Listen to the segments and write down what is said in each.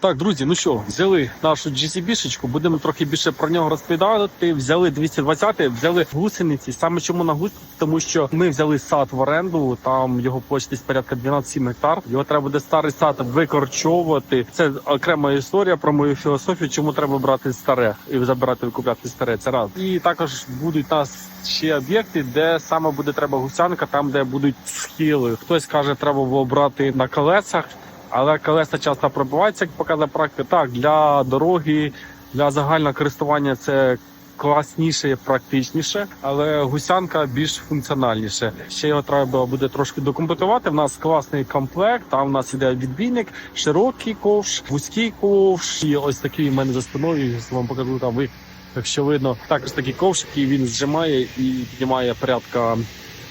Так, друзі, ну що, взяли нашу GCB-шечку, будемо трохи більше про нього розповідати. Взяли 220, взяли гусениці. Саме чому на гусениці? Тому що ми взяли сад в оренду. Там його площа десь порядка 12-7 гектар. Його треба буде старий сад викорчовувати. Це окрема історія про мою філософію. Чому треба брати старе і забирати викупляти старе. Це раз. І також будуть у нас ще об'єкти, де саме буде треба гусянка, там де будуть схили. Хтось каже, треба було брати на колесах. Але колеса часто пробиваються, як показує практика. Так, для дороги, для загального користування це класніше і практичніше, але гусянка більш функціональніше. Ще його треба буде трошки докомплектувати. В нас класний комплект. Там в нас іде відбійник, широкий ковш, вузький ковш. І ось такий в мене за спиною. Вам покажу там ви. Якщо видно, також такий ковш, який він зжимає і піднімає порядка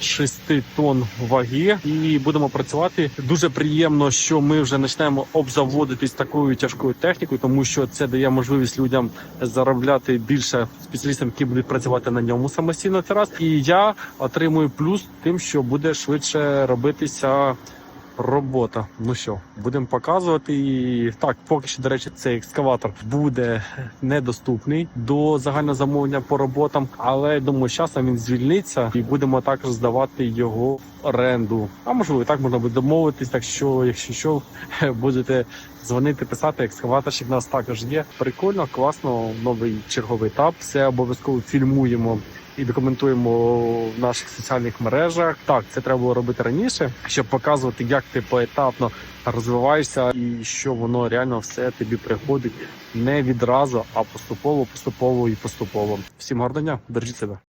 6 тонн ваги, і будемо працювати. Дуже приємно, що ми вже почнемо обзаводитись такою тяжкою технікою, тому що це дає можливість людям заробляти більше спеціалістам, які будуть працювати на ньому самостійно. Це раз і я отримую плюс тим, що буде швидше робитися. Робота. Ну що, будемо показувати. І так, поки що, до речі, цей екскаватор буде недоступний до загального замовлення по роботам, але думаю, з часом він звільниться і будемо також здавати його в оренду. А можливо, так можна буде домовитись. Так що, якщо що, будете дзвонити, писати, екскаваторщик нас також є. Прикольно, класно, новий черговий етап. Все обов'язково фільмуємо і документуємо в наших соціальних мережах. Так, це треба було робити раніше, щоб показувати, як ти поетапно розвиваєшся і що воно реально все тобі приходить не відразу, а поступово, поступово і поступово. Всім гарного бережіть себе.